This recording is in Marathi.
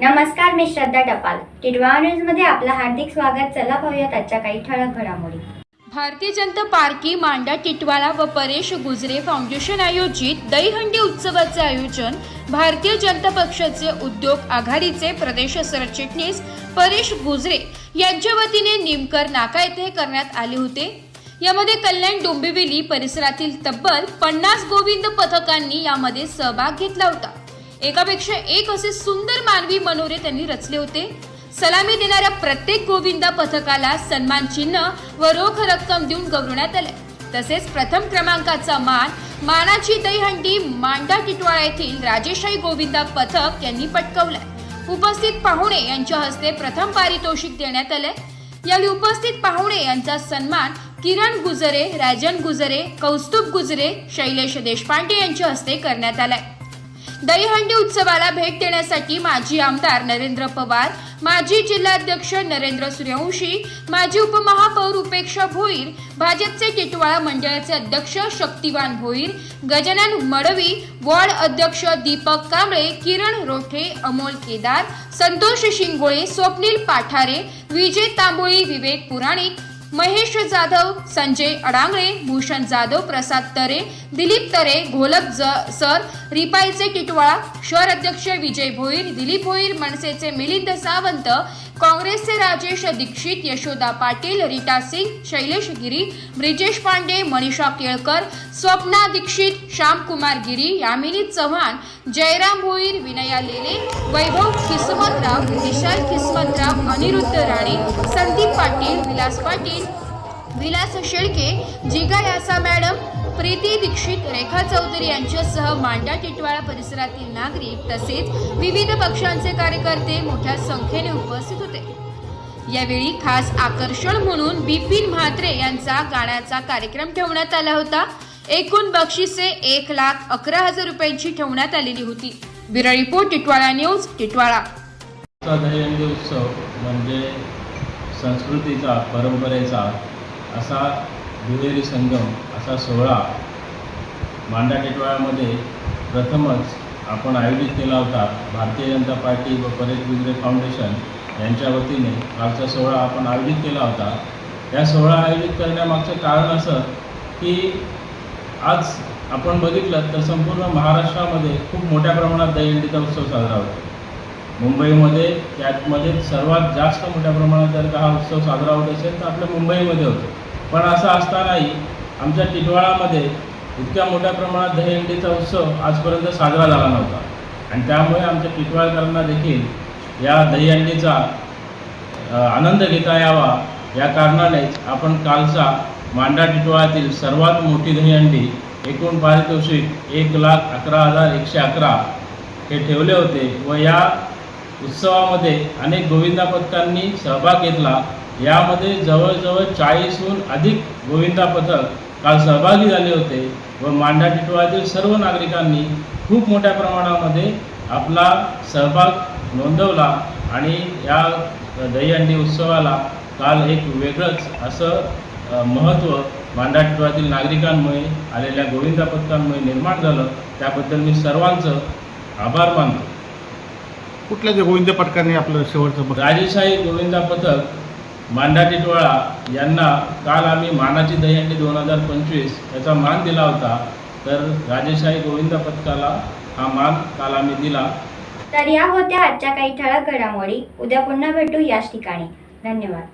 नमस्कार मी श्रद्धा टपाल. टिडवा न्यूजमध्ये आपलं हार्दिक स्वागत. चला पाहूयात आजच्या काही ठळक घडामोडी. भारतीय जनता पार्टी मांडा टिटवाळा व परेश गुजरे फाउंडेशन आयोजित दहीहंडी उत्सवाचे आयोजन भारतीय जनता पक्षाचे उद्योग आघाडीचे प्रदेश सरचिटणीस परेश गुजरे यांच्या वतीने निमकर नाका येथे करण्यात आले होते. यामध्ये कल्याण डोंबिवली परिसरातील तब्बल पन्नास गोविंद पथकांनी यामध्ये सहभाग घेतला होता. एकापेक्षा एक असे सुंदर मानवी मनोरे त्यांनी रचले होते. सलामी देणाऱ्या प्रत्येक गोविंदा पथकाला सन्मान चिन्ह व रोख रक्कम देऊन गौरवण्यात आले. तसेच प्रथम क्रमांकाचा मान मानाची दहीहंडी मांडा टिटवाळा येथील राजेशाही गोविंदा पथक यांनी पटकवलाय. उपस्थित पाहुणे यांच्या हस्ते प्रथम पारितोषिक देण्यात आले यावेळी उपस्थित पाहुणे यांचा सन्मान किरण गुजरे राजन गुजरे कौस्तुभ गुजरे शैलेश देशपांडे यांच्या हस्ते करण्यात आलाय. दहीहंडी उत्सवाला भेट देण्यासाठी माजी आमदार नरेंद्र पवार माजी जिल्हाध्यक्ष नरेंद्र सूर्यवंशी माजी उपमहापौर उपेक्षा भोईर भाजपचे टिटवाळा मंडळाचे अध्यक्ष शक्तिवान भोईर गजानन मडवी वॉर्ड अध्यक्ष दीपक कांबळे किरण रोठे अमोल केदार संतोष शिंगोळे स्वप्नील पाठारे विजय तांबोळी विवेक पुराणिक महेश जाधव संजय अडांगळे भूषण जाधव प्रसाद तरे दिलीप तरे घोलप ज सर रिपाईचे टिटवाळा शहर अध्यक्ष विजय भोईर दिलीप भोईर मनसेचे मिलिंद सावंत काँग्रेसचे राजेश दीक्षित यशोदा पाटील रीटा सिंग शैलेश गिरी ब्रिजेश पांडे मनीषा केळकर स्वप्ना दीक्षित श्यामकुमार गिरी यामिनी चव्हाण जयराम भोईर विनया लेले वैभव किस्मतराव विशाल किस्मतराव अनिरुद्ध राणे संदीप पाटील विलास पाटील विलास शेळके जिगा यासा मॅडम प्रीती दीक्षित रेखा चौधरी यांच्यासह मांडा टिटवाळा परिसरातील नागरिक तसेच विविध पक्षांचे कार्यकर्ते मोठ्या संख्येने उपस्थित होते. यावेळी खास आकर्षण म्हणून बिपिन म्हात्रे यांचा गाण्याचा कार्यक्रम ठेवण्यात आला होता. एकूण बक्षिसे एक लाख अकरा हजार रुपयांची ठेवण्यात आलेली होती. Bureau report Titwala news Titwala. उत्सव म्हणजे संस्कृतीचा परंपरेचा असा दुहेरी संगम असा सोहळा मांडा टेटवाळ्यामध्ये प्रथमच आपण आयोजित केला होता. भारतीय जनता पार्टी व परेश बिंद्रे फाउंडेशन यांच्या वतीने कालचा सोहळा आपण आयोजित केला होता. या सोहळा आयोजित करण्यामागचं कारण असं की आज आपण बघितलं तर संपूर्ण महाराष्ट्रामध्ये खूप मोठ्या प्रमाणात दहीहंडीचा उत्सव साजरा होतो. मुंबईमध्ये त्यातमध्ये सर्वात जास्त मोठ्या प्रमाणात जर का हा उत्सव साजरा होत असेल तर आपल्या मुंबईमध्ये होतो. पण असं असतानाही आमच्या टिटवाळामध्ये इतक्या मोठ्या प्रमाणात दहीहंडीचा उत्सव आजपर्यंत साजरा झाला नव्हता. आणि त्यामुळे आमच्या टिटवाळकरांना देखील या दहीहंडीचा आनंद घेता यावा या कारणानेच आपण कालचा मांडा टिटवाळातील सर्वात मोठी दहीहंडी एकूण पारितोषिक एक लाख अकरा हजार एकशे अकरा हे ठेवले होते व या उत्सवामध्ये अनेक गोविंदा पथकांनी सहभाग घेतला यामध्ये जवळजवळ चाळीसहून अधिक गोविंदा पथक काल सहभागी झाले होते व मांडा टिटवाळ्यातील सर्व नागरिकांनी खूप मोठ्या प्रमाणामध्ये आपला सहभाग नोंदवला आणि या दहीहंडी उत्सवाला काल एक वेगळंच असं महत्त्व मांडा टिटवाळ्यातील नागरिकांमुळे आलेल्या गोविंदा पथकांमुळे निर्माण झालं. त्याबद्दल मी सर्वांचं आभार मानतो. कुठल्या गोविंद पटकांनी आपलं शेवटचं राजेशाही गोविंदा पथक मांडाटी टोळा यांना काल आम्ही मानाची दहीहंडी दोन हजार पंचवीस याचा मान दिला होता. तर राजेशाही गोविंदा पथकाला हा मान काल आम्ही दिला. तर या होत्या आजच्या काही ठळक घडामोडी. उद्या पुन्हा भेटू याच ठिकाणी. धन्यवाद.